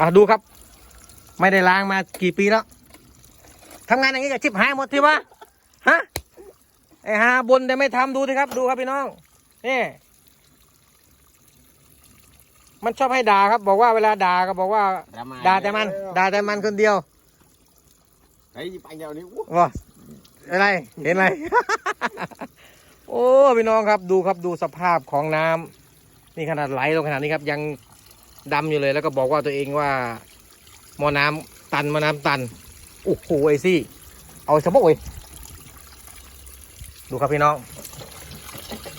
อะดูครับ ไม่ได้ล้างมากี่ปีแล้วทำงานอย่างนี้กับชิบหายหมดที่วะฮะไอ้หาบนแต่ไม่ทำดูสิครับ ดูครับพี่น้องนี่มันชอบให้ด่าครับ บอกว่าเวลาด่าก็บอกว่าด่าแต่มันด่าแต่มันคนเดียวไอ้ไปเดียวนี้อู้ว้าอะไรเห็นอะไร โอ้พี่น้องครับดูครับดูสภาพของน้ำนี่ขนาดไหลลงขนาดนี้ครับ ยัง ดำอยู่เลยแล้วก็บอกว่าตัวเองว่าหมอน้ำตันหมอน้ำตันโอ้โหไอซี่ เอาสมบูรณ์ดูครับพี่น้อง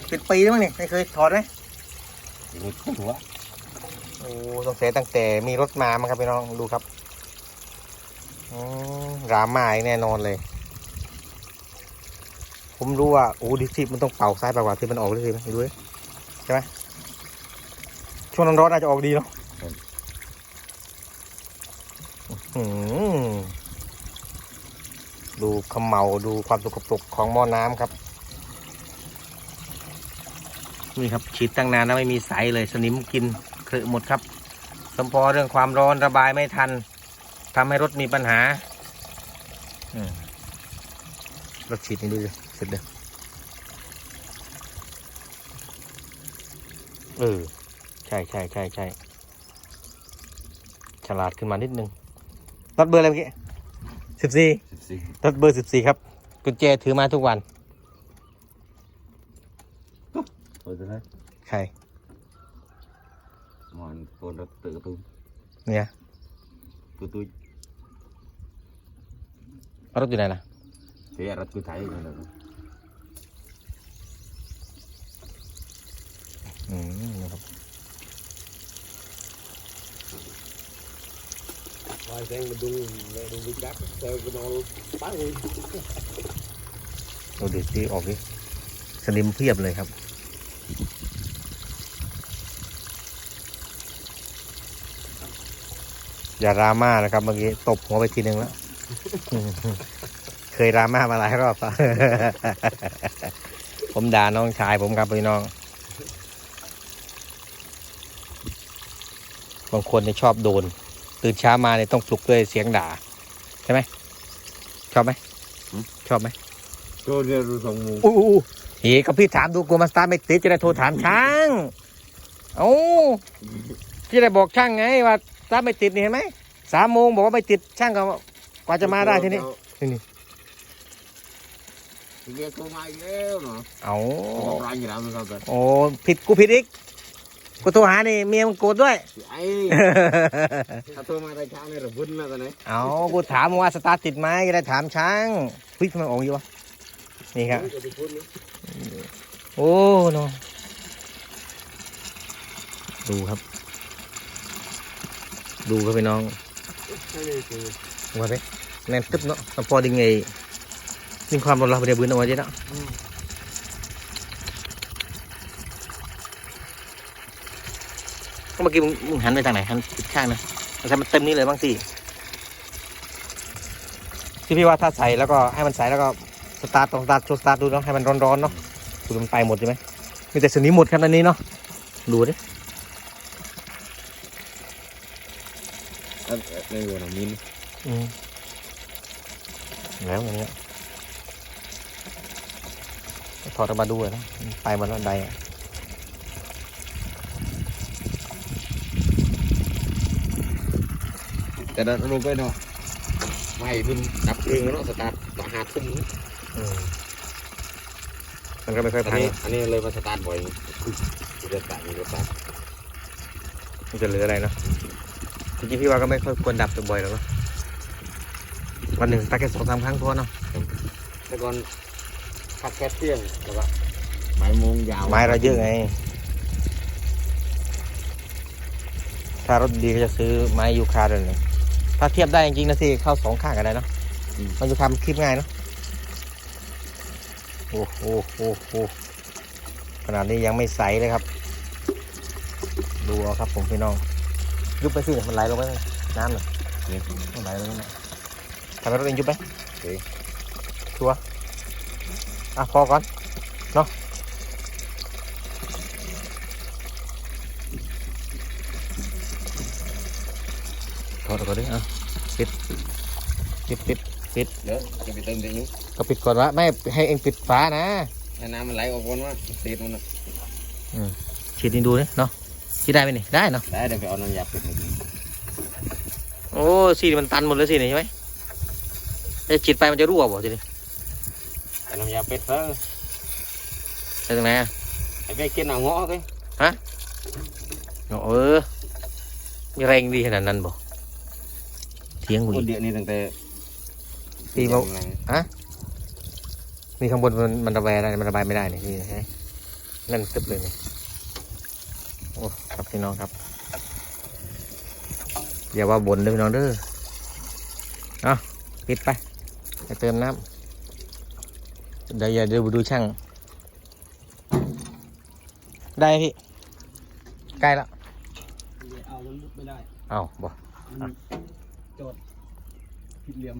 เป็นปีแล้วมั้งนี่ไม่เคยถอดไหมหลุดหัวโอ้สงสัยตั้งแต่มีรถมามั้งครับพี่น้องดูครับอืมรามาอีกแน่นอนเลย ผมรู้ว่าโอ้ดิสิมันต้องเป่าซ้ายเป่าขวาที่มันออกดิสิไหมดูดิใช่ไหมช่วงนั้นร้อนอาจจะออกดีเนาะอื้อหือ ดูเขมเมาดูความสกปรกของหม้อน้ำครับ นี่ครับฉีดตั้งนานแล้วไม่มีสายเลยสนิมกินเคอหมดครับ สมพอเรื่องความร้อนระบายไม่ทันทำให้รถมีปัญหาอรถฉีดนี่ดูดิเสร็จเลยเออ ใช่ใช่ใช่ใช่ ฉลาดขึ้นมานิดนึงรถเบอร์อะไรเมื่อกี้สิบสี่สิบสี่รถเบอร์สิบสี่ครับ กุญแจถือมาทุกวันเปิดเลยใครมันโคนรักตื่นตุ้มเนี่ยตุ้ยตุ้ยรถอยู่ไหนล่ะเฮียรักตุ้ยไทยนั่นแหละ อืมนะครับ คอยแซงมาดูเลยดูวิจักเซลล์ก็นอนปั้งเลยเราดูที่ออกดิสนิมเพียบเลยครับ อย่าราม่านะครับเมื่อกี้ตบหัวไปทีนึงแล้ว เคยราม่ามาหลายรอบแล้ว ผมด่าน้องชายผมครับพี่น้อง บางคนเนี่ยชอบโดน ตื่นเช้ามาเนี่ยต้องปลุกด้วยเสียงด่าใช่ไหมชอบไหมชอบไหมโจนเนี่ยรู้สองมุมอู้อู้อู้เฮ้ก็พี่ถามดูกลัวมันสตาร์ทไม่ติดจะได้โทรถามช่างเอ้าพี่ได้บอกช่างไงว่าสตาร์ทไม่ติดนี่เห็นไหมสามโมงบอกว่าไม่ติดช่างก็กว่าจะมาได้ทีนี้นี่นี่เฮียโทรมาอีกแล้วเนาะเอาบอกร้านอยู่แล้วมันก็แบบโอ้ผิดกูผิดอีก กูโทรหานี่เมียมึงโกรธด้วย ไอ้ถ้าโทรมาในเช้าเนี่ยระบุนนะตอนนี้เอากูถามว่าสตาร์ทติดไหมจะได้ถามช่างเฮ้ยทำไมออกอยู่วะนี่ครับจะไปพูดนะโอ้โนดูครับ ดูครับพี่น้องใช่เลยคือว่าไปแน่นตึ๊บเนาะแล้วพอดึงไงดึงความร้อนเราไปเดี๋ยวบืนเอาไว้ดิเนาะ เมื่อกี้มึงมึงหันไปทางไหนหันทิศข้างนะแต่ให้มันเต็มนี้เลยบ้างสิที่พี่ว่าถ้าใส่แล้วก็ให้มันใส่แล้วก็สตาร์ทตรงสตาร์ทโชว์สตาร์ทดูเนาะให้มันร้อนๆเนาะดูมันไปหมดใช่ไหมมีแต่สนิมหมดครับอันนี้เนาะดูดิในหัวน้ำมินอืมแล้วอย่างเงี้ยถอดออกมาดูอะนะไปมันแล้วใดอะ แต่เราลงไปเนาะไม่เพิ่นดับเครื่องแล้วเนาะสตาร์ทต่อหาทุ่มอืมมันก็ไม่ค่อยอันพังนี้อันนี้เลยมาสตาร์ทบ่อยจะสตาร์ทมีรถสตาร์ทมันจะเหลืออะไรเนาะจริงๆพี่ว่าก็ไม่ค่อยควรดับบ่อยๆหรอกเนาะวันหนึ่งตักแค่สองสามครั้งพอเนาะแต่ก่อนพักแค่เที่ยงแล้วก็บ่ายโมงยาวไม้เราเยอะไงถ้ารถดีก็จะซื้อไม้ยูคาเลยเนี่ย ถ้าเทียบได้จริงๆนะสิเข้าสองข้างกันได้เนาะมันจะทำคลิปง่ายเนาะโอ้โหโอ้โหขนาดนี้ยังไม่ใสเลยครับ ดูเอาครับผมพี่น้องยุบไปสิมันไหลลงไปเลยน้ำน่ะนี่มันไหลลงไปนะทำให้รถเองยุบไปโอเคชัวร์อะพอก่อนเนาะ ดก่อนดิอะปิดปิดปิดปิดเดี๋ยวจะไปเติมเดี๋ยวนี้ก็ปิดก่อนวะไม่ให้เองปิดฝานะให้น้ำมันไหลออกก่อนว่าติดมันนะฉีดนี่ดูนี่เนาะฉีดได้ไหมนี่ได้เนาะได้เดี๋ยวไปเอาน้ำยาปิดมากินโอ้สีนี่มันตันหมดเลยสินี่ใช่ไหมถ้าฉีดไปมันจะรั่วบ่ทีนี้เอาน้ำยาปิดซะไปตรงไหนอะไอ้ไปกินเอาเงาะเลยเออมีแรงดีขนาดนั้นบ่ เทียงกูคอีนกเดียวนี่ตั้งแต่ปีเบานี่ข้างบนมันมันระบายอะไรมันระบายไม่ได้นี่นี่ใช่ไหมนั่นตึบเลยนี่โอ้ครับพี่น้องครับอย่าว่าบ่นเลยพี่น้องเด้อเอาปิดไปไปเติมน้ำเดี๋ยวอย่าเดี๋ยวดูช่าง ได้พี่ ใกล้แล้วเอามันลุกไม่ได้ เอาบ่มัน จอดผิดเหลี่ยม